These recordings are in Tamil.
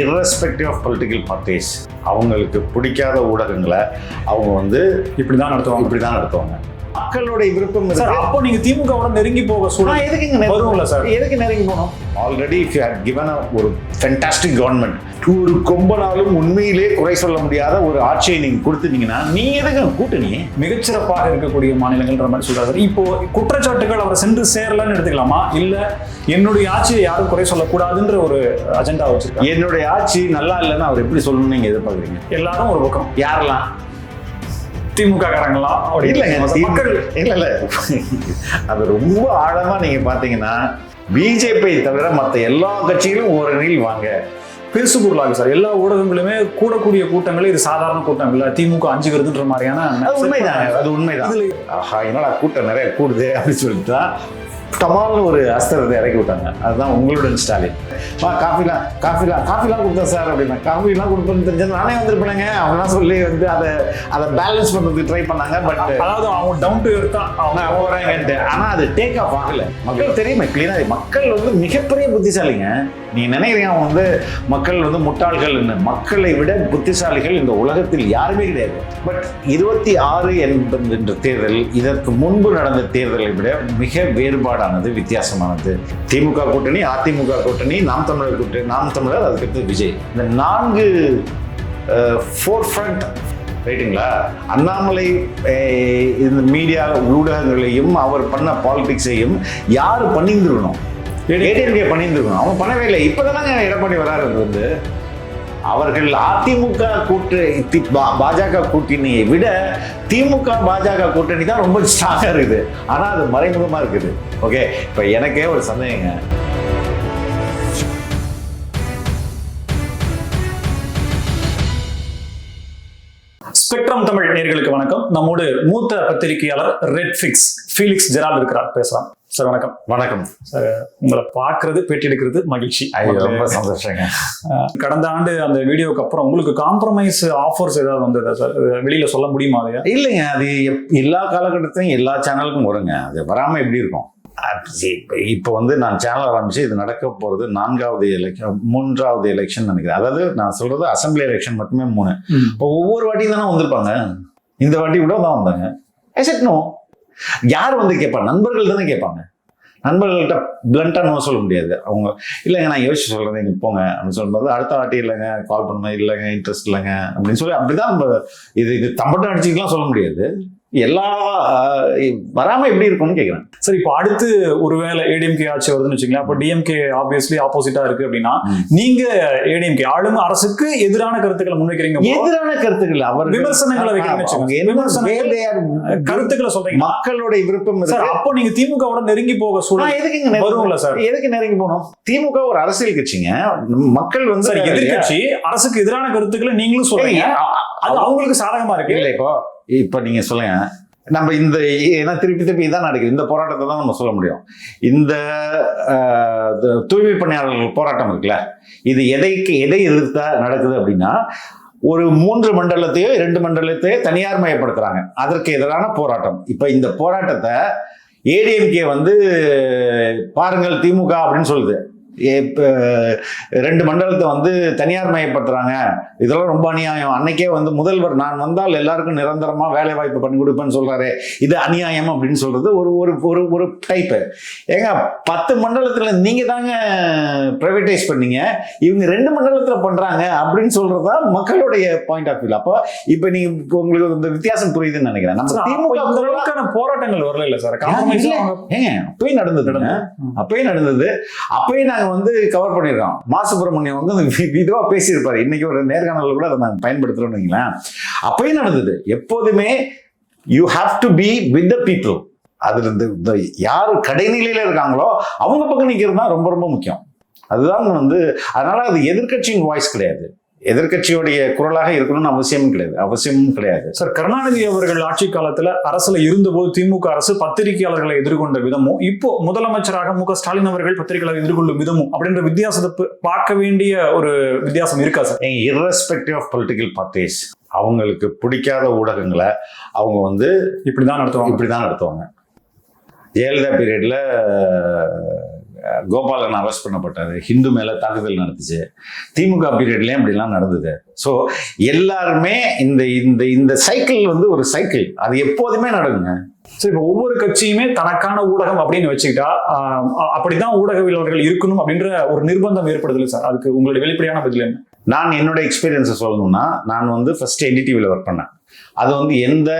irrespective ஆஃப் பொலிட்டிக்கல் பார்ட்டிஸ் அவங்களுக்கு பிடிக்காத ஊடகங்களை அவங்க வந்து இப்படிதான் நடத்துவாங்க. இப்படி தான் நடத்துவாங்க. மக்களுடைய விருப்பம் சார். அப்போ நீங்க திமுகவோட நெருங்கி போக எதுக்குங்க நெருங்கி- வரும்ல சார்? எதுக்கு நெருங்கி போகணும் already if you had given ஒரு ஃபென்டாஸ்டிக் கவர்மெண்ட் ஒரு கொம்பனாலும் உண்மையிலே குறை சொல்ல முடியாத ஒரு ஆட்சியை நீங்க கொடுத்துட்டீங்கன்னா நீ எதுக்கு கூட்டணி? மிகச்சிறப்பாக இருக்கக்கூடிய மாநிலங்கள்ன்ற மாதிரி சொல்றாரு சார். இப்போ குற்றச்சாட்டுகள் அவரை சென்று சேரலன்னு எடுத்துக்கலாமா? இல்ல என்னுடைய ஆட்சியை யாரும் குறை சொல்லக்கூடாதுன்ற ஒரு அஜெண்டா வச்சிருக்காங்க? என்னுடைய ஆட்சி நல்லா இல்லைன்னு அவர் எப்படி சொல்லணும்னு நீங்க எதிர்பார்க்குறீங்க? எல்லாரும் ஒரு பக்கம். யாரெல்லாம்? திமுக காரங்களாம் இல்ல இல்ல அது ரொம்ப ஆழமா நீங்க பாத்தீங்கன்னா பிஜேபி தவிர மத்த எல்லா கட்சிகளும் ஒரு அணியில் வாங்க. பேசு பொருளாக சார் எல்லா ஊடகங்களுமே கூடக்கூடிய கூட்டங்களே இது சாதாரண கூட்டம் இல்ல. திமுக அஞ்சுகிறதுன்ற மாதிரியான அது உண்மைதான் அது உண்மைதான். ஆஹா என்னடா கூட்டம் நிறைய கூடுது அப்படின்னு சொல்லிட்டு தான் டமால்னு ஒரு அஸ்திரத்தை இறக்கி விட்டாங்க. அதுதான் உங்களுடன் ஸ்டாலின். மா காஃபிலாம் காஃபிலாம் காஃபிலாம் கொடுத்தேன் சார் அப்படின்னா காஃபிலாம் கொடுப்பேன்னு தெரிஞ்சது நானே வந்திருப்பேனேங்க. அப்படிலாம் சொல்லி வந்து அதை அதை பேலன்ஸ் பண்ணுறதுக்கு ட்ரை பண்ணாங்க பட் அதாவது அவங்க டவுன் டு எர்த் தான் அவங்க நான் போறேங்கன்ட்டு ஆனா அது டேக் ஆஃப் ஆகல. மக்கள் தெரியுமே கிளீனா மக்கள் வந்து மிகப்பெரிய புத்திசாலிங்க. நீ நினைக்கிறீங்க அவன் வந்து மக்கள் வந்து முட்டாள்கள்னு மக்களை விட புத்திசாலிகள் இந்த உலகத்தில் யாருமே கிடையாது. பட் இருபத்தி ஆறு என்பது என்ற தேர்தல் இதற்கு முன்பு நடந்த தேர்தலை விட மிக வேறுபாடானது வித்தியாசமானது. திமுக கூட்டணி அதிமுக கூட்டணி நாம் தமிழர் கூட்டணி நாம் தமிழர் அதுக்கடுத்து விஜய். இந்த நான்கு ஃபோர் ஃப்ரண்ட் ரைட்டுங்களா? அண்ணாமலை இந்த மீடியா ஊடகங்களையும் அவர் பண்ண பாலிடிக்ஸையும் யார் பண்ணியிருந்துருக்கணும்? ஏடிஎம்கே பண்ணியிருந்துருக்கணும். அவன் பண்ணவே இல்லை. இப்போதானங்க எடப்பாடி வராரு வந்து. அவர்கள் அதிமுக கூட்டு பாஜக கூட்டணியை விட திமுக பாஜக கூட்டணி தான் ரொம்ப ஸ்ட்ராங்காக இருக்குது. ஆனால் அது மறைமுகமாக இருக்குது. ஓகே இப்போ எனக்கே ஒரு சந்தேகங்க. ஸ்பெக்ட்ரம் தமிழ் நேர்களுக்கு வணக்கம். நம்மோடு மூத்த பத்திரிகையாளர் ரெட் ஃபிக்ஸ் ஃபீலிக்ஸ் ஜெரால் இருக்கிறார். பேசலாம். சார் வணக்கம். வணக்கம். சார் உங்களை பார்க்கிறது பேட்டி எடுக்கிறது மகிழ்ச்சி. ரொம்ப சந்தோஷங்க. கடந்த ஆண்டு அந்த வீடியோக்கு அப்புறம் உங்களுக்கு காம்ப்ரமைஸ் ஆஃபர்ஸ் ஏதாவது வந்ததா சார்? அது வெளியில சொல்ல முடியுமா அதையா? இல்லைங்க அது எல்லா காலகட்டத்திலும் எல்லா சேனலுக்கும் வருங்க. அது வராமல் எப்படி இருக்கும்? அது இப்ப வந்து நான் சேனல் ஆரம்பிச்சு இது நடக்க போகிறது நான்காவது எலெக்ஷன் மூன்றாவது எலெக்ஷன் நினைக்கிறேன். அதாவது நான் சொல்றது அசம்பிளி எலெக்ஷன் மட்டுமே மூணு. இப்போ ஒவ்வொரு வாட்டியும் தானே வந்திருப்பாங்க. இந்த வாட்டி கூட தான் வந்தாங்க. ஐசட்னோ யார் வந்து கேட்பா நண்பர்கள் தானே கேட்பாங்க நண்பர்கள்ட்ட பிளண்ட்டாக நோ சொல்ல முடியாது. அவங்க இல்லைங்க நான் யோசிச்சு சொல்கிறேன் நீங்கள் போங்க. அப்படின்னு சொல்லும்போது அடுத்த வாட்டி இல்லைங்க கால் பண்ணும்போது இல்லைங்க இன்ட்ரெஸ்ட் இல்லைங்க. அப்படின்னு சொல்லி அப்படிதான் நம்ம இது இது தம்பட்டம் அடிச்சுக்கலாம் சொல்ல முடியாது. எல்லா வராம எப்படி இருக்கும்னு கேட்குறேன் சார் இப்போ அடுத்து ஒருவேளை ஏடிஎம்கே ஆட்சி வருதுன்னு வச்சுங்களேன் அப்போ டிஎம்கே ஆப்வியஸ்லி ஆப்போசிட்டா இருக்கு அப்படின்னா. நீங்க ஏடிஎம்கே ஆளும் அரசுக்கு எதிரான கருத்துக்களை முன்வைக்கிறீங்க எதிரான கருத்துக்கள் அவர் விமர்சனங்களை. விமர்சனங்கள் கருத்துக்களை சொல்றீங்க. மக்களுடைய விருப்பம் சார் அப்போ நீங்க திமுகவோட நெருங்கி போக சூழல் எதுக்குங்க நெருங்கி- வரும்ல சார்? எதுக்கு நெருங்கி போகணும்? திமுக ஒரு அரசியல் கட்சிங்க. மக்கள் வந்து சார் எதிர்க்கட்சி அரசுக்கு எதிரான கருத்துக்களை நீங்களும் சொல்றீங்க. அது அவங்களுக்கு சாதகமா இருக்கு. இல்ல இப்போ இப்போ நீங்க சொல்லுங்க. நம்ம இந்த ஏன்னா திருப்பி திருப்பி இதான் நடக்குது. இந்த போராட்டத்தை தான் நம்ம சொல்ல முடியும். இந்த தூய்மை பணியாளர்கள் போராட்டம் இருக்குல்ல இது எதைக்கு எதை எதிர்த்தா நடக்குது அப்படின்னா ஒரு மூன்று மண்டலத்தையோ இரண்டு மண்டலத்தையோ தனியார் மயப்படுத்துறாங்க. அதற்கு எதிரான போராட்டம். இப்போ இந்த போராட்டத்தை ஏடிஎம்கே வந்து பாருங்கள் திமுக அப்படின்னு சொல்லுது. இப்ப ரெண்டு மண்டலத்தை வந்து தனியார் மயப்படுத்துறாங்க. இதெல்லாம் ரொம்ப அநியாயம். அன்னைக்கே வந்து முதல்வர் நான் வந்தால் எல்லாருக்கும் நிரந்தரமா வேலை வாய்ப்பு பண்ணி கொடுப்பேன்னு சொல்றாரு. இது அநியாயம் அப்படின்னு சொல்றது ஒரு ஒரு ஒரு ஒரு டைப்பு ஏங்க பத்து மண்டலத்துல நீங்க தாங்க பிரைவேடைஸ் பண்ணீங்க. இவங்க ரெண்டு மண்டலத்துல பண்றாங்க அப்படின்னு சொல்றதா மக்களுடைய பாயிண்ட் ஆஃப் வியூ அப்போ இப்போ நீங்க இப்போ உங்களுக்கு இந்த வித்தியாசம் புரியுதுன்னு நினைக்கிறேன். நம்ம திமுக போராட்டங்கள் வரல இல்ல சார். ஏங்க அப்பயும் நடந்ததுங்க. அப்பயும் நடந்தது. அப்பயும் நாங்க வந்து கவர் பண்ணியிருக்கோம் மா சுப்பிரமணியம் வந்து அந்த வி- பேசியிருப்பாரு. இன்னைக்கு ஒரு நேர்காணலில் கூட அதை நாங்கள் பயன்படுத்துகிறோம் வைங்களேன். அப்பயும் நடந்தது. எப்போதுமே you have to be with the people அதில் இந்த இந்த யார் கடைநிலையில் இருக்காங்களோ அவங்க பக்கம் நிற்கிறது தான் ரொம்ப ரொம்ப முக்கியம். அதுதான் வந்து அதனால அது எதிர்க்கட்சியின் வாய்ஸ் கிடையாது. எதிர்க்கட்சியோடைய குரலாக இருக்கணும்னு அவசியமும் கிடையாது. அவசியமும் கிடையாது. சார் கருணாநிதி அவர்கள் ஆட்சி காலத்துல அரசுல இருந்தபோது திமுக அரசு பத்திரிகையாளர்களை எதிர்கொண்ட விதமும் இப்போ முதலமைச்சராக மு ஸ்டாலின் அவர்கள் பத்திரிகையாளரை எதிர்கொள்ளும் விதமும் அப்படின்ற வித்தியாசத்தை பார்க்க வேண்டிய ஒரு வித்தியாசம் இருக்கா sir? irrespective of political parties அவங்களுக்கு பிடிக்காத ஊடகங்களை அவங்க வந்து இப்படிதான் நடத்துவாங்க. இப்படி தான் நடத்துவாங்க. ஜெயலலிதா பீரியடில் கோபாலன் அரெஸ்ட் பண்ணப்பட்டாரு. ஹிந்து மேல தாக்குதல் நடந்துச்சு திமுக பீரியட்லயும் இப்படிலாம் நடந்தது. ஸோ எல்லாருமே இந்த இந்த இந்த சைக்கிள் வந்து ஒரு சைக்கிள் அது எப்போதுமே நடக்குங்க. சரி இப்போ ஒவ்வொரு கட்சியுமே தனக்கான ஊடகம் அப்படின்னு வச்சுக்கிட்டா அப்படிதான் ஊடகவியலாளர்கள் இருக்கணும் அப்படின்ற ஒரு நிர்பந்தம் ஏற்படுதுல்ல சார். அதுக்கு உங்களுடைய வெளிப்படையான பதில் என்ன? நான் என்னோட எக்ஸ்பீரியன்ஸை சொல்லணும்னா நான் வந்து ஃபர்ஸ்ட் என்டிடிவியில் ஒர்க் பண்ணேன். அது வந்து எந்த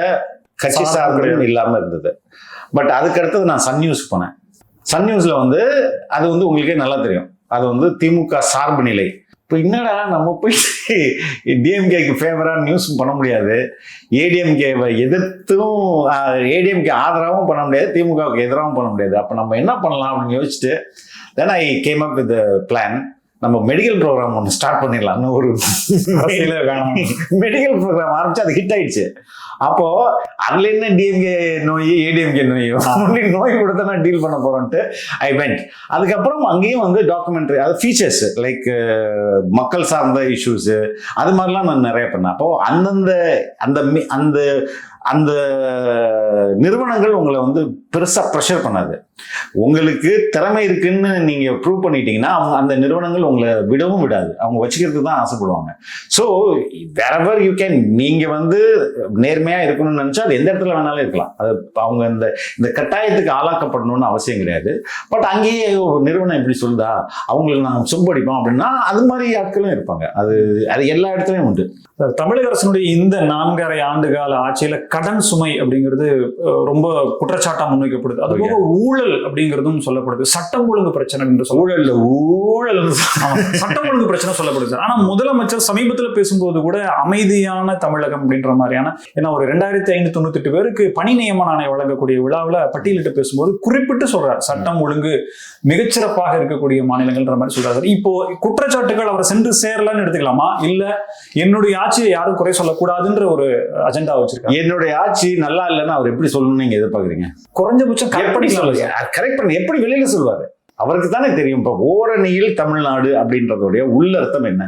கட்சி சார்பு சார்பும் கிடையாது. இல்லாமல் இருந்தது. பட் அதுக்கு அடுத்தது நான் சன் நியூஸ் போனேன். சன் நியூஸ்ல வந்து அது வந்து உங்களுக்கே நல்லா தெரியும். அது வந்து திமுக சார்பு நிலை. இப்போ என்னடா நம்ம போய் டிஎம்கேக்கு ஃபேவராக நியூஸ் பண்ண முடியாது. ஏடிஎம்கேவை எதிர்த்தும் ஏடிஎம்கே ஆதரவும் பண்ண முடியாது திமுகவுக்கு எதிராகவும் பண்ண முடியாது. அப்போ நம்ம என்ன பண்ணலாம் அப்படின்னு யோசிச்சுட்டு then I came up with plan நம்ம மெடிக்கல் ப்ரோக்ராம் ஒன்று ஸ்டார்ட் பண்ணிடலாம்னு ஒரு மெடிக்கல் ப்ரோக்ராம் ஆரம்பிச்சு அது ஹிட் ஆயிடுச்சு. அப்போ அதுல என்ன டிஎம்கே நோய் ஏடிஎம்கே நோய்? நோய் கொடுத்தா நான் டீல் பண்ண போறோன்ட்டு ஐ வெண்ட் அதுக்கப்புறம் அங்கேயும் வந்து டாக்குமெண்ட்ரி அது ஃபீச்சர்ஸ் லைக் மக்கள் சார்ந்த இஷ்யூஸ் அது மாதிரிலாம் நான் நிறைய பண்ணேன். அப்போ அந்தந்த அந்த அந்த அந்த நிறுவனங்கள் உங்களை வந்து பெருசாக ப்ரெஷர் பண்ணாது. உங்களுக்கு திறமை இருக்குன்னு நீங்கள் ப்ரூவ் பண்ணிட்டீங்கன்னா அவங்க அந்த நிறுவனங்கள் உங்களை விடவும் விடாது. அவங்க வச்சுக்கிறதுக்கு தான் ஆசைப்படுவாங்க. ஸோ வேறவர் யூ கேன் நீங்கள் வந்து நேர்மையாக இருக்கணும்னு நினச்சா அது எந்த இடத்துல வேணாலும் இருக்கலாம். அது அவங்க இந்த இந்த கட்டாயத்துக்கு ஆளாக்கப்படணும்னு அவசியம் கிடையாது. பட் அங்கேயே ஒரு நிறுவனம் எப்படி சொல்லுதா? அவங்களுக்கு நாங்கள் சொம்படிப்போம் அப்படின்னா அது மாதிரி ஆட்களும் இருப்பாங்க. அது அது எல்லா இடத்துலையும் உண்டு. தமிழக அரசினுடைய இந்த நான்கரை ஆண்டு கால ஆட்சியில கடன் சுமை அப்படிங்கிறது ரொம்ப குற்றச்சாட்டா முன்வைக்கப்படுது. அது போக ஊழல் அப்படிங்கிறதும் சொல்லப்படுது. சட்டம் ஒழுங்கு பிரச்சனை என்று சொல்ல ஊழல்ல ஊழல். ஆமா, சட்டம் ஒழுங்கு பிரச்சனை சொல்லப்படுது ஆனா முதலமைச்சர் சமீபத்துல பேசும்போது கூட அமைதியான தமிழகம் அப்படின்ற மாதிரியான ஏன்னா ஒரு ரெண்டாயிரத்தி ஐநூத்தி தொண்ணூத்தி எட்டு பேருக்கு பணி நியமன ஆணையம் வழங்கக்கூடிய விழாவில் பட்டியலிட்டு பேசும்போது குறிப்பிட்டு சொல்றார். சட்டம் ஒழுங்கு மிகச்சிறப்பாக இருக்கக்கூடிய மாநிலங்கள்ன்ற மாதிரி சொல்றாரு. இப்போ குற்றச்சாட்டுகள் அவரை சென்று சேரலன்னு எடுத்துக்கலாமா? இல்ல என்னுடைய ஆட்சியை யாரும் குறை சொல்லக்கூடாதுன்ற ஒரு அஜெண்டா வச்சிருக்காங்க. என்னுடைய ஆட்சி நல்லா இல்லைன்னு அவர் எப்படி சொல்லணும்னு நீங்க எதிர்பார்க்குறீங்க? குறைஞ்சபட்சம் எப்படி சொல்லுங்க. கரெக்ட் பண்ண எப்படி வெளியில சொல்லுவாரு? அவருக்கு தானே தெரியும். இப்போ ஓரணியில் தமிழ்நாடு அப்படின்றதுடைய உள்ளர்த்தம் என்ன?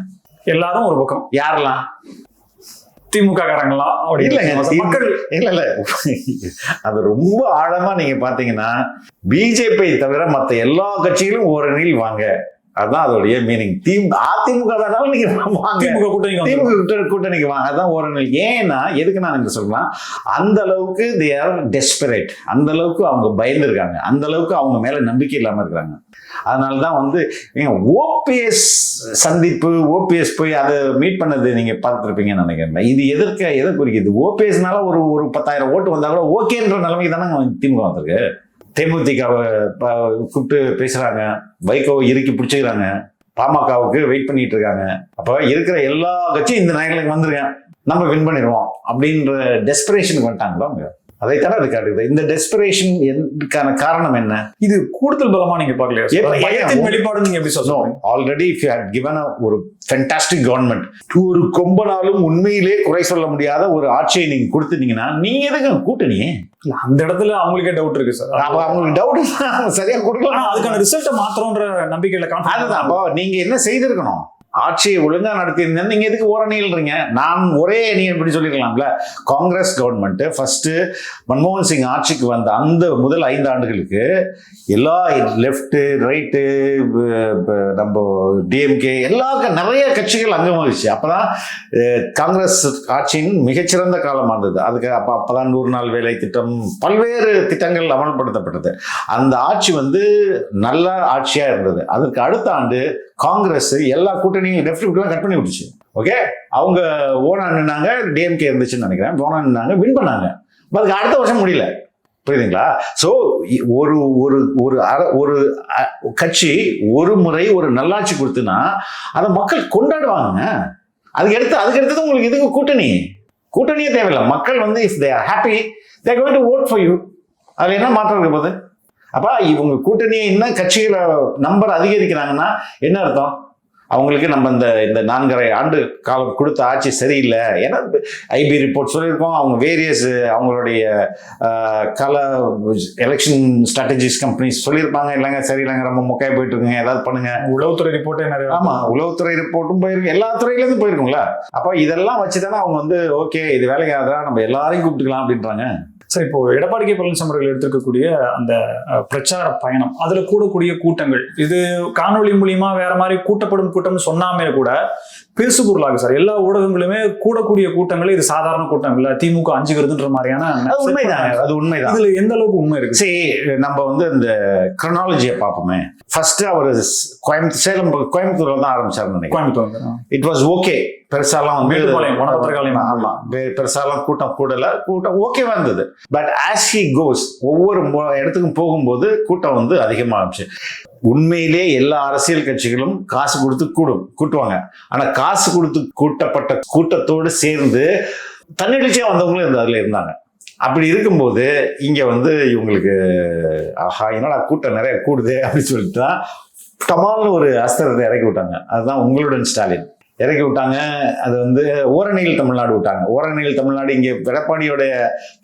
எல்லாரும் ஒரு பக்கம். யாரெல்லாம்? திமுக காரங்களாம் இல்ல இல்ல. அது ரொம்ப ஆழமா நீங்க பாத்தீங்கன்னா பிஜேபி தவிர மத்த எல்லா கட்சிகளும் ஓரணியில் வாங்க. அதான் அதோடைய மீனிங் தீம் அதிமுக வேணாலும் நீங்க வாங்க. திமுக கூட்டணி திமுக கூட்டணிக்கு வாங்க. அதான் ஓரணியில் ஏன்னா எதுக்கு நான் இந்த சொல்லலாம் அந்த அளவுக்கு தே ஆர் டெஸ்பரேட் அந்த அளவுக்கு அவங்க பயந்துருக்காங்க அந்த அளவுக்கு அவங்க மேல நம்பிக்கை இல்லாம இருக்கிறாங்க. அதனால தான் வந்து ஓபிஎஸ் சந்திப்பு ஓபிஎஸ் போய் அதை மீட் பண்ணது நீங்க பார்த்துருப்பீங்கன்னு நினைக்கிறேன். இது எதற்க எதை குறிக்குது? ஓபிஎஸ்னால ஒரு ஒரு பத்தாயிரம் ஓட்டு வந்தா கூட ஓகேன்ற நிலைமைக்கு தானே திமுக வந்திருக்கு. தேமுதிகவை கூப்பிட்டு பேசுகிறாங்க வைகோவை இறுக்கி பிடிச்சிக்கிறாங்க. பாமகவுக்கு வெயிட் பண்ணிட்டு இருக்காங்க அப்போ இருக்கிற எல்லா கட்சியும் இந்த நாயகளுக்கு வந்துருக்கேன். நம்ம வின் பண்ணிடுவோம் அப்படின்ற டெஸ்பிரேஷனுக்கு வந்துட்டாங்களா அவங்க? அதைத்தானே அது காட்டுது. இந்த டெஸ்பிரேஷன் எதுக்கான காரணம் என்ன? இது கூடுதல் பலமா நீங்க ஏன்? வெளிப்பாடு நீங்க எப்படி சொல்றீங்க? Already if you had given ஒரு ஃபென்டாஸ்டிக் கவர்மெண்ட் ஒரு கொம்பனாலும் உண்மையிலே குறை சொல்ல முடியாத ஒரு ஆட்சியை நீங்க கொடுத்துட்டீங்கன்னா நீங்க எதுக்கு கூட்டணி அந்த இடத்துல அவங்களுக்கே டவுட் இருக்கு சார் அப்ப அவங்களுக்கு டவுட் சரியா கொடுக்கலாம். அதுக்கான ரிசல்ட்டை மாத்திரம்ன்ற நம்பிக்கையில அதுதான் அப்போ நீங்க என்ன செய்திருக்கணும்? ஆட்சியை ஒழுங்கா நடத்தியிருந்தேன் நீங்க எதுக்கு ஓரணியில்றீங்க நான் ஒரே அணி இப்படி சொல்லிருக்கலாம்ல. காங்கிரஸ் கவர்மெண்ட் ஃபர்ஸ்ட் மன்மோகன் சிங் ஆட்சிக்கு வந்த அந்த முதல் ஐந்து ஆண்டுகளுக்கு எல்லா லெஃப்ட் ரைட்டு நம்ம டிஎம்கே எல்லா க- நிறைய கட்சிகள் அங்கம் வகிச்சு அப்பதான் காங்கிரஸ் ஆட்சியின் மிகச்சிறந்த காலம் இருந்தது. அதுக்கு அப்ப அப்பதான் நூறு நாள் வேலை திட்டம் பல்வேறு திட்டங்கள் அமல்படுத்தப்பட்டது. அந்த ஆட்சி வந்து நல்ல ஆட்சியா இருந்தது. அதற்கு அடுத்த ஆண்டு காங்கிரஸ் எல்லா கூட்டணியும் லெஃப்ட் விட்டுலாம் கட் பண்ணி விட்டுச்சு. ஓகே அவங்க ஓனா நின்னாங்க டிஎம்கே இருந்துச்சுன்னு நினைக்கிறேன். ஓனா நின்னாங்க வின் பண்ணாங்க. அதுக்கு அடுத்த வருஷம் முடியல. புரியுதுங்களா? ஸோ ஒரு ஒரு ஒரு ஒரு கட்சி ஒரு முறை ஒரு நல்லாட்சி கொடுத்துனா அதை மக்கள் கொண்டாடுவாங்க. அதுக்கு அடுத்து அதுக்கு எடுத்தது உங்களுக்கு இதுக்கு கூட்டணி? கூட்டணியே தேவையில்லை. மக்கள் வந்து if they are happy they going to vote for you அதில் என்ன மாற்றம் இருக்க போகுது அப்பா இவங்க கூட்டணியை இன்னும் கட்சிகளை நம்பர் அதிகரிக்கிறாங்கன்னா என்ன அர்த்தம்? அவங்களுக்கு நம்ம இந்த இந்த நான்கரை ஆண்டு காலம் கொடுத்த ஆட்சி சரியில்லை. ஏன்னா ஐபி ரிப்போர்ட் சொல்லியிருக்கோம். அவங்க வேரியஸ் அவங்களுடைய கல எலெக்ஷன் ஸ்ட்ராட்டஜிஸ் கம்பெனிஸ் சொல்லியிருப்பாங்க. இல்லைங்க சரியில்லைங்க ரொம்ப மொக்கையா போயிட்டு இருக்குங்க ஏதாவது பண்ணுங்க. உளவுத்துறை ரிப்போர்ட்டே நிறைய ஆமா உளவுத்துறை ரிப்போர்ட்டும் போயிருக்கு. எல்லா துறையிலேருந்து போயிருக்குங்களா அப்போ இதெல்லாம் வச்சுதானே அவங்க வந்து ஓகே இது வேலைக்கு ஆகுதா நம்ம எல்லாரையும் கூப்பிட்டுக்கலாம் அப்படின்றாங்க. சரி இப்போ எடப்பாடி கே பழனிசாமி அவர்கள் எடுத்திருக்கக்கூடிய அந்த பிரச்சார பயணம் அதுல கூடக்கூடிய கூட்டங்கள் இது காணொளி மூலியமா வேற மாதிரி கூட்டப்படும் கூட்டம்னு சொன்னாமே கூட பேசுபொருளாகு சார். எல்லா ஊடகங்களுமே கூடக்கூடிய கூட்டங்களே இது சாதாரண கூட்டம் இல்ல. திமுக அஞ்சுகிறதுன்ற மாதிரியான அது உண்மைதான். அது உண்மைதான். இதுல எந்த அளவுக்கு உண்மை இருக்கு? சரி நம்ம வந்து இந்த கிரனாலஜியை பார்ப்போமே. ஃபர்ஸ்ட் அவர் கோயம்புத்தூர் சேலம் கோயம்புத்தூர்ல தான் நினைக்கிறேன். கோயம்புத்தூர் இட் வாஸ் ஓகே பெருசாலாம் வந்து. ஆமா பெருசாலாம் கூட்டம் கூடல. கூட்டம் ஓகேவா இருந்தது பட் ஆஸ் ஹி கோஸ் ஒவ்வொரு இடத்துக்கும் போகும்போது கூட்டம் வந்து அதிகமா இருந்துச்சு உண்மையிலே எல்லா அரசியல் கட்சிகளும் காசு கொடுத்து கூடும் கூட்டுவாங்க. ஆனா காசு கொடுத்து கூட்டப்பட்ட கூட்டத்தோடு சேர்ந்து தன்னெழுச்சியா வந்தவங்களும் இந்த அதுல இருந்தாங்க. அப்படி இருக்கும்போது இங்க வந்து இவங்களுக்கு ஆஹா என்னடா கூட்டம் நிறைய கூடுது? அப்படின்னு சொல்லிட்டு தான் டமால்னு ஒரு அஸ்திரத்தை இறக்கி விட்டாங்க. அதுதான் உங்களுடன் ஸ்டாலின். இறக்கி விட்டாங்க. அது வந்து ஓரணியில் தமிழ்நாடு விட்டாங்க. ஓரணியில் தமிழ்நாடு இங்கே எடப்பாடியோடைய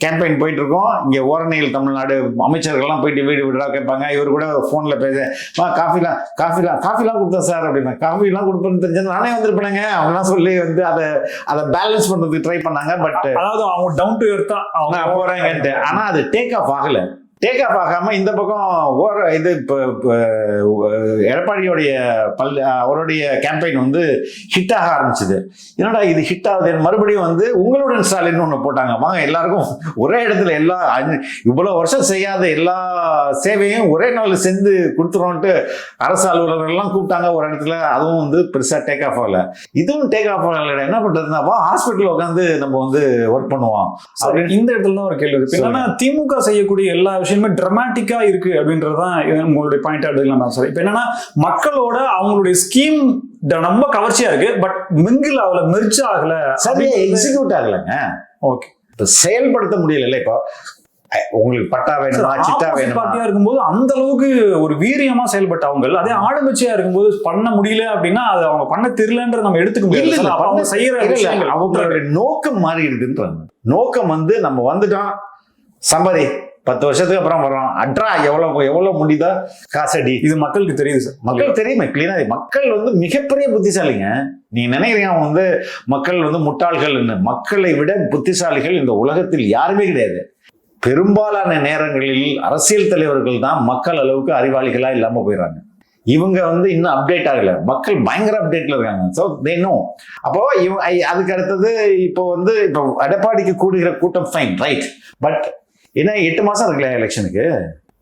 கேம்பெயின் போயிட்டு இருக்கோம் இங்கே ஓரணியில் தமிழ்நாடு அமைச்சர்கள்லாம் போயிட்டு வீடு வீடாக கேட்பாங்க. இவர் கூட ஃபோனில் பேச மா காஃபிலாம் காஃபிலாம் காஃபிலாம் கொடுத்தேன் சார் அப்படின்னா காஃபிலாம் கொடுப்பேன்னு தெரிஞ்சது நானே வந்திருப்பேங்க அவங்கலாம் சொல்லி வந்து அதை அதை பேலன்ஸ் பண்ணுறதுக்கு ட்ரை பண்ணாங்க. பட் அதாவது அவங்க டவுன் டு எர்த்தா நான் போறேங்கன்ட்டு. ஆனா அது டேக் ஆஃப் ஆகல. டேக் ஆஃப் ஆகாம இந்த பக்கம் ஓர இது இப்போ, எடப்பாடியோடைய பல் அவருடைய கேம்பெயின் வந்து ஹிட் ஆக ஆரம்பிச்சது. என்னடா இது ஹிட் ஆகுது மறுபடியும் வந்து உங்களுடன் ஸ்டாலின் ஒன்று போட்டாங்க. வாங்க எல்லாருக்கும் ஒரே இடத்துல எல்லா இவ்வளவு வருஷம் செய்யாத எல்லா சேவையும் ஒரே நாள்ல செஞ்சு கொடுத்துருவோன்ட்டு அரசு அலுவலர்கள்லாம் கூப்பிட்டாங்க ஒரு இடத்துல. அதுவும் வந்து பெருசா டேக் ஆஃப் ஆகல. இதுவும் டேக் ஆஃப் ஆகல என்ன பண்றதுன்னா வா ஹாஸ்பிட்டல் உட்காந்து நம்ம வந்து ஒர்க் பண்ணுவோம். சரி, இந்த இடத்துல தான் ஒரு கேள்வி இருக்கு. என்னன்னா திமுக செய்யக்கூடிய எல்லா விஷயமுமே டிராமாட்டிக்கா இருக்கு அப்படின்றதுதான் இது உங்களுடைய பாயிண்ட் எடுக்கலாம் தான் சார் இப்ப என்னன்னா மக்களோட அவங்களுடைய ஸ்கீம் ரொம்ப கவர்ச்சியா இருக்கு. பட் மிங்கில் ஆகல மெர்ஜ் ஆகல சரியா எக்ஸிக்யூட் ஆகலைங்க. ஓகே இப்ப செயல்படுத்த முடியல இப்போ? அஹ், உங்களுக்கு பட்டா வேணுமா? சிட்டா வேணுமா? இருக்கும்போது அந்த அளவுக்கு ஒரு வீரியமா செயல்பட்ட அவங்க அதே ஆளுங்கட்சியா இருக்கும்போது பண்ண முடியல அப்படின்னா அது அவங்க பண்ண தெரியலன்றது நம்ம எடுத்துக்க இல்ல, இல்ல. அப்ப அவங்க செய்யற இல்ல, இல்ல, அவங்களுடைய நோக்கம் மாறி இருக்குன்றாங்க நோக்கம் வந்து நம்ம வந்துட்டோம். சம்பாதி பத்து வருஷத்துக்கு அப்புறம் வரோம் அட்ரா எவ்வளவு எவ்வளவு முடியுதோ காசடி. இது மக்களுக்கு தெரியுது சார். மக்கள் தெரியுமே கிளீனா மக்கள் வந்து மிகப்பெரிய புத்திசாலிங்க. நீங்க நினைக்கிறீங்க அவங்க வந்து மக்கள் வந்து முட்டாள்கள்னு மக்களை விட புத்திசாலிகள் இந்த உலகத்தில் யாருமே கிடையாது. பெரும்பாலான நேரங்களில் அரசியல் தலைவர்கள் தான் மக்கள் அளவுக்கு அறிவாளிகளா இல்லாம போயிடுறாங்க. இவங்க வந்து இன்னும் அப்டேட் ஆகல. மக்கள் பயங்கர அப்டேட்ல இருக்காங்க. ஸோ நோ அப்போ இவ ஐ- அதுக்கு அடுத்தது இப்போ வந்து இப்போ எடப்பாடிக்கு கூடுகிற கூட்டம் ஃபைன் ரைட் பட் என்ன எட்டு மாசம் இருக்குல்ல எலெக்ஷனுக்கு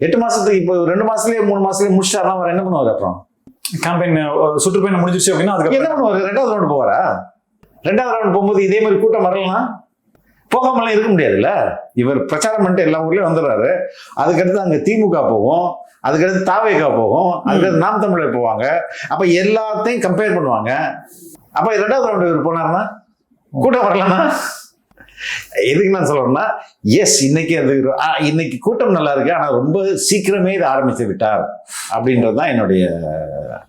எட்டு மாசத்துக்கு இப்போ ரெண்டு மாசத்துலயே மூணு மாசத்துலயே முடிச்சிட்டாருன்னா அவர் என்ன பண்ணுவார் அப்புறம்? கேம்பெயின் சுற்றுப்பயணம் முடிஞ்சிருச்சு அப்படின்னா என்ன அதுக்கு பண்ணுவாரு? ரெண்டாவது ரவுண்ட் போவாரா? ரெண்டாவது ரவுண்ட் போகும்போது இதே மாதிரி கூட்டம் வரலாம் போகாமலாம் இருக்க முடியாதுல்ல? இவர் பிரச்சாரம் பண்ணிட்டு எல்லா ஊர்லயும் வந்துடுறாரு. அதுக்கடுத்து அங்க திமுக போகும். அதுக்கடுத்து தாவேகா போகும். அதுக்கடுத்து நாம் தமிழர் போவாங்க. அப்ப எல்லாத்தையும் கம்பேர் பண்ணுவாங்க. அப்ப ரெண்டாவது ரவுண்ட் இவர் போனாருன்னா கூட்டம் வரலன்னா? எதுக்கு நான் சொல்லணும்னா எஸ் இன்னைக்கு அது இன்னைக்கு கூட்டம் நல்லா இருக்கு ஆனால் ரொம்ப சீக்கிரமே இது ஆரம்பித்து விட்டார் அப்படின்றது தான் என்னுடைய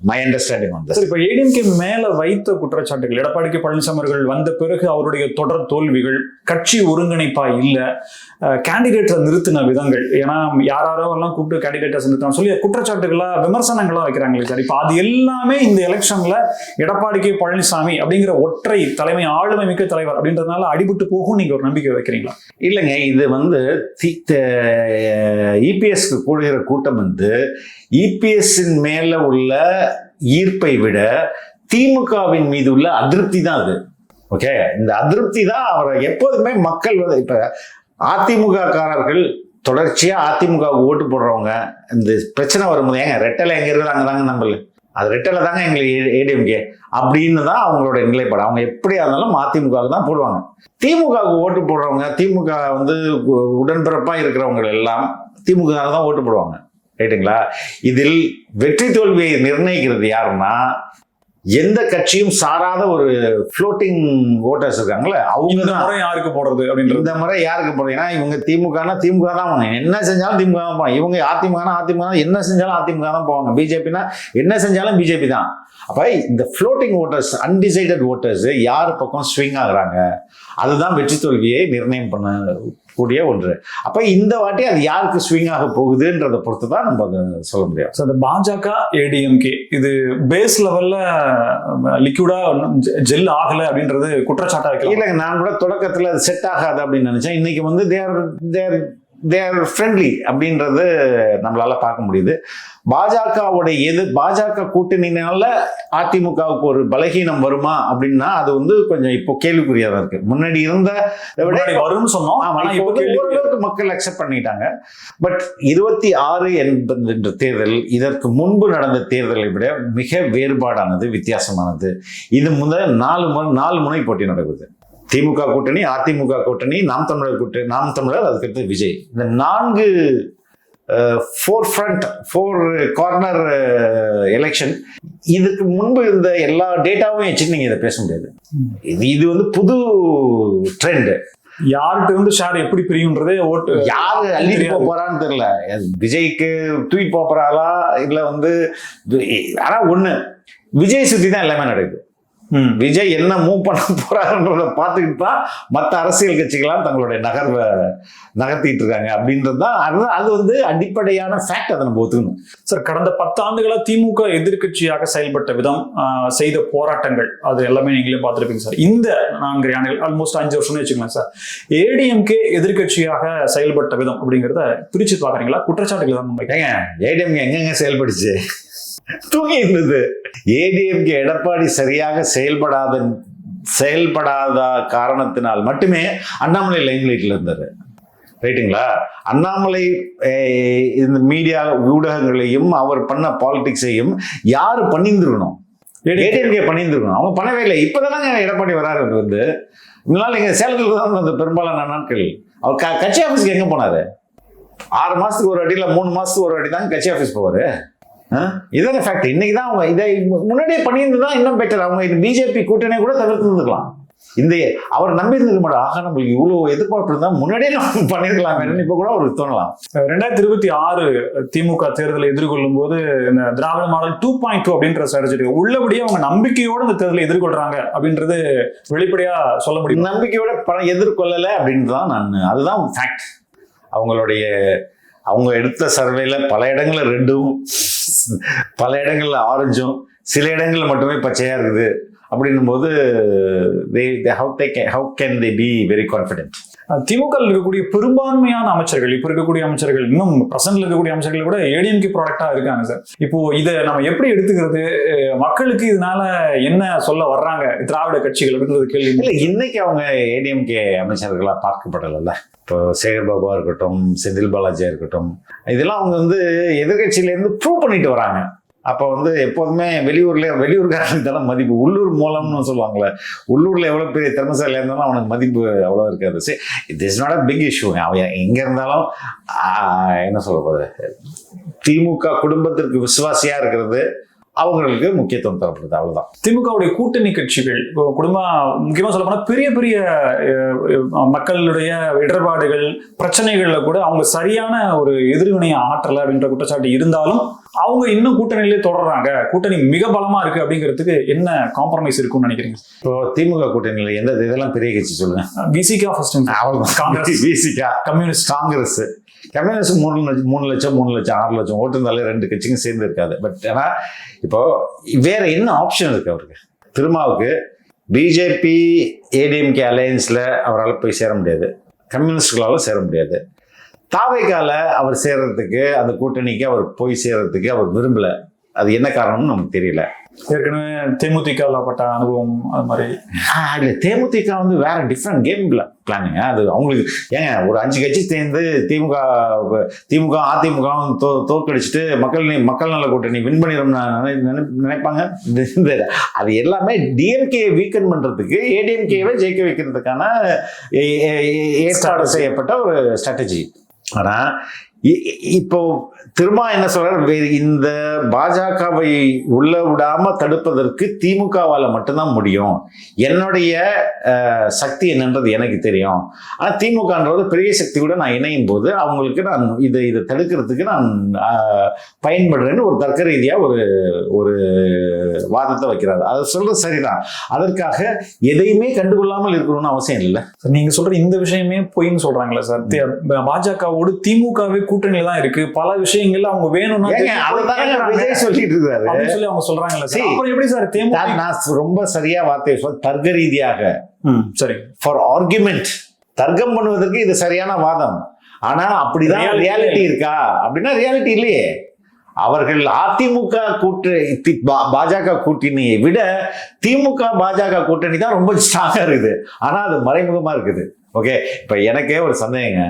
மை அண்டர்ஸ்டாண்டிங் வந்து சார் இப்ப ஏடிஎம்கே மேல வைத்த குற்றச்சாட்டுகள் எடப்பாடி பழனிசாமி அவர்கள் வந்த பிறகு அவருடைய தொடர் தோல்விகள் கட்சி ஒருங்கிணைப்பா இல்லை கேண்டிடேட்டை நிறுத்தின விதங்கள் ஏன்னா யாராரோ எல்லாம் கூப்பிட்டு கேண்டிடேட்டை நிறுத்தினா சொல்லி குற்றச்சாட்டுகளா விமர்சனங்களா வைக்கிறாங்களே சார். இப்போ அது எல்லாமே இந்த எலெக்ஷன்ல எடப்பாடி கே பழனிசாமி அப்படிங்கிற ஒற்றை தலைமை ஆளுமை மிக்க தலைவர் அப்படின்றதுனால அடிபட்டு போகும் நீங்க ஒரு நம்பிக்கை வைக்கிறீங்களா? இல்லைங்க இது வந்து இபிஎஸ்க்கு கூடுகிற கூட்டம் வந்து இபிஎஸ்ஸின் மேல உள்ள ஈர்ப்பை விட திமுகவின் மீது உள்ள அதிருப்தி தான் அது. ஓகே? இந்த அதிருப்தி தான் அவரை எப்போதுமே மக்கள் வந்து இப்ப அதிமுக காரர்கள் அதிமுகவுக்கு அதிமுக ஓட்டு போடுறவங்க இந்த பிரச்சனை வரும்போது ஏங்க ரெட்டலை எங்கே இருக்கிறாங்க தாங்க நம்பல அது ரெட்டலை தாங்க எங்களுக்கு ஏடிஎம்கே அப்படின்னு தான் அவங்களோட நிலைப்பாடு. அவங்க எப்படியா இருந்தாலும் அதிமுகவுக்கு தான் போடுவாங்க. திமுகவுக்கு ஓட்டு போடுறவங்க திமுக வந்து உடன்பிறப்பாக இருக்கிறவங்க எல்லாம் திமுக தான் ஓட்டு போடுவாங்க. ரைட்டுங்களா இதில் வெற்றி தோல்வியை நிர்ணயிக்கிறது யாருன்னா எந்த கட்சியும் சாராத ஒரு ஃப்ளோட்டிங் ஓட்டர்ஸ் இருக்காங்களே அவங்க தான் முறை யாருக்கு போடுறது அப்படின்றது? இந்த முறை யாருக்கு போடுறீங்கன்னா இவங்க திமுகனா திமுக தான் போவாங்க. என்ன செஞ்சாலும் திமுக தான் போவாங்க. இவங்க அதிமுகனா அதிமுக தான் என்ன செஞ்சாலும் அதிமுக தான் போவாங்க. பிஜேபினா என்ன செஞ்சாலும் பிஜேபி தான். அப்ப இந்த ஃப்ளோட்டிங் ஓட்டர்ஸ் அன்டிசைடட் ஓட்டர்ஸ் யார் பக்கம் ஸ்விங் ஆகுறாங்க? அதுதான் வெற்றி தோல்வியை நிர்ணயம் பண்ணக்கூடிய ஒன்று. அப்ப இந்த வாட்டி அது யாருக்கு ஸ்விங் ஆக போகுதுன்றதை பொறுத்து தான் நம்ம அதை சொல்ல முடியும். So, இந்த பாஜக ஏடிஎம்கே இது பேஸ் லெவல்ல லிக்விடா ஜெல் ஆகல அப்படின்றது குற்றச்சாட்டா வைக்கலாம் இல்லைங்க நான் கூட தொடக்கத்தில் அது செட் ஆகாது அப்படின்னு நினைச்சேன். இன்னைக்கு வந்து தேர் தேர் தேர் ஃப்ரெண்ட்லி அப்படின்றது நம்மளால பார்க்க முடியுது. பாஜகவுடைய எது பாஜக கூட்டணினால அதிமுகவுக்கு ஒரு பலகீனம் வருமா அப்படின்னா அது வந்து கொஞ்சம் இப்போ கேள்விக்குறியா தான் இருக்கு. முன்னாடி இருந்த விட வரும்னு சொன்னோம் வந்து கேள்வி ஓரளவுக்கு மக்கள் அக்செப்ட் பண்ணிட்டாங்க. பட் இருபத்தி ஆறு என்பது என்ற தேர்தல் இதற்கு முன்பு நடந்த தேர்தலை விட மிக வேறுபாடானது வித்தியாசமானது. இது முதல் நாலு முறை நாலு முனை போட்டி நடக்குது. திமுக கூட்டணி அதிமுக கூட்டணி நாம் தமிழர் கூட்டணி நாம் தமிழர் அதுக்கடுத்து விஜய். இந்த நான்கு four front four corner election இதுக்கு முன்பு இருந்த எல்லா டேட்டாவும் வச்சு நீங்க இதை பேச முடியாது. இது இது வந்து புது ட்ரெண்ட் யார்கிட்ட இருந்து ஷேர் எப்படி பிரியுன்றதே ஓட்டு யாரு அள்ளிட்டு தெரியாது. போக போறான்னு தெரியல விஜய்க்கு போக போறாளா இல்ல வந்து ஆனா ஒண்ணு விஜய் சுத்தி தான் எல்லாமே நடக்குது. விஜய் என்ன மூவ் பண்ண போறாருன்றத பார்த்துக்கிட்டு தான் மற்ற அரசியல் கட்சிகள்லாம் தங்களுடைய நகர்வை நகர்த்திட்டு இருக்காங்க. அப்படின்றது தான் அதுதான் அது வந்து அடிப்படையான ஃபேக்ட் அதை நம்ம ஒத்துக்கணும். சார் கடந்த பத்தாண்டுகளா திமுக எதிர்க்கட்சியாக செயல்பட்ட விதம் செய்த போராட்டங்கள் அது எல்லாமே நீங்களே பார்த்துருப்பீங்க சார் இந்த நான்கு ஆண்டுகள் ஆல்மோஸ்ட் அஞ்சு வருஷம்னு வச்சுக்கலாம் சார் ஏடிஎம்கே எதிர்க்கட்சியாக செயல்பட்ட விதம் அப்படிங்கிறத பிரிச்சு பாக்குறீங்களா குற்றச்சாட்டுகள் தான் ஏடிஎம்கே எங்கெங்க செயல்படுச்சு? தூங்கி இருந்தது ஏடிஎம்கே எடப்பாடி சரியாக செயல்படாத செயல்படாத காரணத்தினால் மட்டுமே அண்ணாமலை லைம்லைட்ல இருந்தாரு. ரைட்டுங்களா? அண்ணாமலை இந்த மீடியா ஊடகங்களையும் அவர் பண்ண பாலிடிக்ஸையும் யார் பண்ணியிருந்திருக்கணும்? ஏடிஎம்கே பண்ணியிருந்திருக்கணும். அவங்க பண்ணவே இல்லை. இப்போதானங்க எடப்பாடி வராரு வந்து. முன்னாள் இங்கே சேலத்தில் தான் இருந்தது பெரும்பாலான நாட்கள் அவர் க கட்சி ஆஃபீஸ்க்கு எங்கே போனாரு? ஆறு மாசத்துக்கு ஒரு அடி இல்லை மூணு மாசத்துக்கு ஒரு அடி தான் கட்சி ஆஃபீஸ் போவாரு? இதான ஃபேக்ட் இன்னைக்கு தான் அவங்க இதை முன்னாடியே பண்ணியிருந்தா இன்னும் பெட்டர் அவங்க இது பிஜேபி கூட்டணியை கூட தவிர்த்து இருந்துக்கலாம் இந்த அவர் நம்பி இருந்திருக்க மாட்டோம் ஆக நம்மளுக்கு இவ்வளவு எதிர்பார்ப்பு இருந்தா முன்னாடியே நம்ம பண்ணிருக்கலாம். இப்ப கூட ஒரு தோணலாம். ரெண்டாயிரத்தி இருபத்தி ஆறு திமுக தேர்தலை எதிர்கொள்ளும் போது இந்த Dravida model two point two அப்படின்ற ஸ்ட்ராட்டஜி உள்ளபடியே அவங்க நம்பிக்கையோட இந்த தேர்தலை எதிர்கொள்றாங்க அப்படின்றது வெளிப்படையா சொல்ல முடியும்? நம்பிக்கையோட பணம் எதிர்கொள்ளல அப்படின்னு தான் நான் அதுதான் ஃபேக்ட் அவங்களுடைய அவங்க எடுத்த சர்வேல பல இடங்கள்ல ரெட்டும் பல இடங்கள்ல ஆரஞ்சும் சில இடங்கள்ல மட்டுமே பச்சையா இருக்குது. அப்படின்னும் போது how they how can they be very confident திமுக இருக்கக்கூடிய பெரும்பான்மையான அமைச்சர்கள் இப்ப இருக்கக்கூடிய அமைச்சர்கள் இன்னும் பிரசன்ட்ல இருக்கக்கூடிய அமைச்சர்கள் கூட ஏடிஎம்கே ப்ராடக்டா இருக்காங்க சார் இப்போ இதை நம்ம எப்படி எடுத்துக்கிறது? மக்களுக்கு இதனால என்ன சொல்ல வர்றாங்க? திராவிட கட்சிகள் அப்படின்றது கேள்வி. இல்ல இன்னைக்கு அவங்க ஏடிஎம்கே அமைச்சர்களா பார்க்கப்படலைல்ல. இப்போ சேகர் பாபுவா இருக்கட்டும் செந்தில் பாலாஜியா இருக்கட்டும் இதெல்லாம் அவங்க வந்து எதிர்கட்சியில இருந்து ப்ரூவ் பண்ணிட்டு வராங்க. அப்போ வந்து எப்போதுமே வெளியூர்ல வெளியூர்காரனுக்கு தானே மதிப்பு உள்ளூர் மூலம்னு சொல்லுவாங்கல்ல உள்ளூர்ல எவ்வளோ பெரிய திறமசாலியா இருந்தாலும் அவனுக்கு மதிப்பு அவ்வளோ இருக்காது. சரி it is not a big issue அவன் எங்கே இருந்தாலும் என்ன சொல்ல திமுக குடும்பத்திற்கு விசுவாசியா இருக்கிறது அவங்களுக்கு முக்கியத்துவம் தரப்படுது அவ்வளவுதான். திமுகவுடைய கூட்டணி கட்சிகள் இப்போ குடும்ப முக்கியமாக சொல்ல போனால் பெரிய பெரிய மக்களுடைய இடர்பாடுகள் பிரச்சனைகளில் கூட அவங்க சரியான ஒரு எதிர்வினையை ஆற்றலை அப்படின்ற குற்றச்சாட்டு இருந்தாலும் அவங்க இன்னும் கூட்டணியிலே தொடர்றாங்க. கூட்டணி மிக பலமா இருக்கு அப்படிங்கிறதுக்கு என்ன காம்ப்ரமைஸ் இருக்கும்னு நினைக்கிறீங்க? இப்போ திமுக கூட்டணியில் எந்த இதெல்லாம் பெரிய கட்சி சொல்லுங்க. பிசிகா ஃபர்ஸ்ட் காங்கிரஸ். பிசிகா கம்யூனிஸ்ட். காங்கிரஸ். கம்யூனிஸ்ட் மூணு லட்சம் மூணு லட்சம் மூணு லட்சம் ஆறு லட்சம் ஓட்டு இருந்தாலே ரெண்டு கட்சிக்கும் சேர்ந்து இருக்காது. பட் ஆனா இப்போ வேற என்ன ஆப்ஷன் இருக்கு அவருக்கு? திருமாவுக்கு பிஜேபி ஏடிஎம்கே அலையன்ஸ்ல அவரால் போய் சேர முடியாது. கம்யூனிஸ்டுகளால சேர முடியாது. தாவைக்கால அவர் சேர்றதுக்கு அந்த கூட்டணிக்கு அவர் போய் சேர்றதுக்கு அவர் விரும்பல. அது என்ன காரணம்னு நமக்கு தெரியல. ஏற்கனவே தேமுதிக பட்ட அனுபவம் அது மாதிரி. இல்ல தேமுதிக வந்து வேற டிஃப்ரெண்ட் கேம் பிளானிங்க அது அவங்களுக்கு ஏங்க ஒரு அஞ்சு கட்சி சேர்ந்து திமுக திமுக அதிமுக தோ தோக்கடிச்சிட்டு மக்கள் நீ- மக்கள் நல கூட்டணி வின் பண்ணிடும் நினைப்பாங்க? அது எல்லாமே டிஎம்கே வீக்கன் பண்றதுக்கு ஏடிஎம்கேவை ஜெயிக்க வைக்கிறதுக்கான ஏற்பாடு செய்யப்பட்ட ஒரு ஸ்ட்ராட்டஜி ¿verdad? இப்போ திரும்ப என்ன சொல்றாரு? இந்த பாஜகவை உள்ள விடாம தடுப்பதற்கு திமுகவால மட்டும்தான் முடியும். என்னுடைய சக்தி என்னன்றது எனக்கு தெரியும். ஆனா திமுகன்றது பெரிய சக்தியோட நான் இணையும் போது அவங்களுக்கு நான் இதை இதை தடுக்கிறதுக்கு நான் பயன்படுறேன்னு ஒரு தர்க்க ரீதியா ஒரு ஒரு வாதத்தை வைக்கிறாரு. அதை சொல்றது சரிதான். அதற்காக எதையுமே கண்டுகொள்ளாமல் இருக்கணும்னு அவசியம் இல்லை. நீங்க சொல்ற இந்த விஷயமே பொய்ன்னு சொல்றாங்களே சார். பாஜகவோடு திமுகவே கூட்டணியில தான் இருக்கு. பல விஷயங்கள்ல அவங்க வேணும்னா விஜய் சொல்லிட்டு இருக்காரு. சொல்லி அவங்க சொல்றாங்களே சார். அப்புறம் எப்படி சார் தேமுக நான் ரொம்ப சரியா வார்த்தையை சொல் தர்க்க ரீதியாக சரி. ஃபார் ஆர்குமெண்ட் தர்க்கம் பண்ணுவதற்கு இது சரியான வாதம். ஆனா அப்படிதான் ரியாலிட்டி இருக்கா? அப்படின்னா ரியாலிட்டி இல்லையே. அவர்கள் அதிமுக கூட்டு தி- பா- பாஜக கூட்டணியை விட திமுக பாஜக கூட்டணி தான் ரொம்ப ஸ்ட்ராங்கா இருக்குது. ஆனா அது மறைமுகமா இருக்குது. ஓகே இப்ப எனக்கே ஒரு சந்தேகங்க.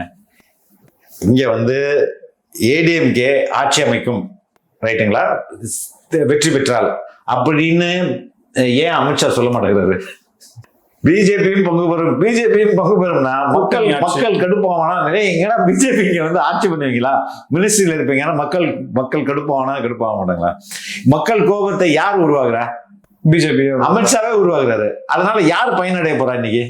இங்க வந்து ஏடிஎம்கே ஆட்சி அமைக்கும். ரைட்டுங்களா வெற்றி பெற்றால். அப்படின்னு ஏன் அமித்ஷா சொல்ல மாட்டேங்கிறாரு? பிஜேபியும் பங்கு பெறும். பிஜேபியும் பங்கு பெறும்னா மக்கள். மக்கள் கடுப்பாவனா? நிறைய எங்கன்னா பிஜேபி இங்க வந்து ஆட்சி பண்ணுவீங்களா? மினிஸ்ட்ரியில இருப்பீங்கன்னா மக்கள் மக்கள் கடுப்பாவனா கடுப்பாக மாட்டாங்களா? மக்கள் கோபத்தை யார் உருவாக்குறா? பிஜேபி அமித்ஷாவே உருவாக்குறாரு. அதனால யார் பயனடைய போறா இன்னைக்கு?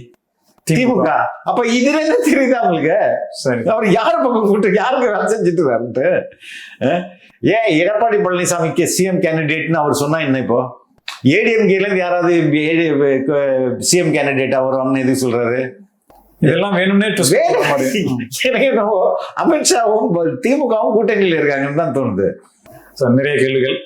திமுக. அப்ப இதுல என்ன தெரியுது அவங்களுக்கு சரி. அவர் யார் பக்கம் கூட்டு யாருக்கு வேலை செஞ்சுட்டு இருக்காருன்ட்டு? ஏன் எடப்பாடி பழனிசாமிக்கு சிஎம் கேண்டிடேட்னு அவர் சொன்னா என்ன இப்போ? ஏடிஎம்கேல இருந்து யாராவது சிஎம் கேண்டிடேட்டா வருவாங்கன்னு எதுக்கு சொல்றாரு? இதெல்லாம் வேணும்னே twist வேற பண்ற மாதிரி. ம். எனக்கு என்னவோ அமித்ஷாவும் திமுகவும் கூட்டணியில் இருக்காங்கன்னு தான் தோணுது. சார் நிறைய கேள்விகள்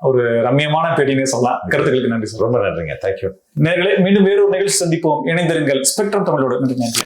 ஒரு ரம்மியமான பேட்டினே சொல்லலாம். கருத்துக்களுக்கு நன்றி சார். ரொம்ப நன்றிங்க. தேங்க்யூ நேர்களே மீண்டும் வேறொரு நிகழ்ச்சி சந்திப்போம். இணைந்திருங்கள். ஸ்பெக்ட்ரம் தமிழோடு. நன்றி நன்றி.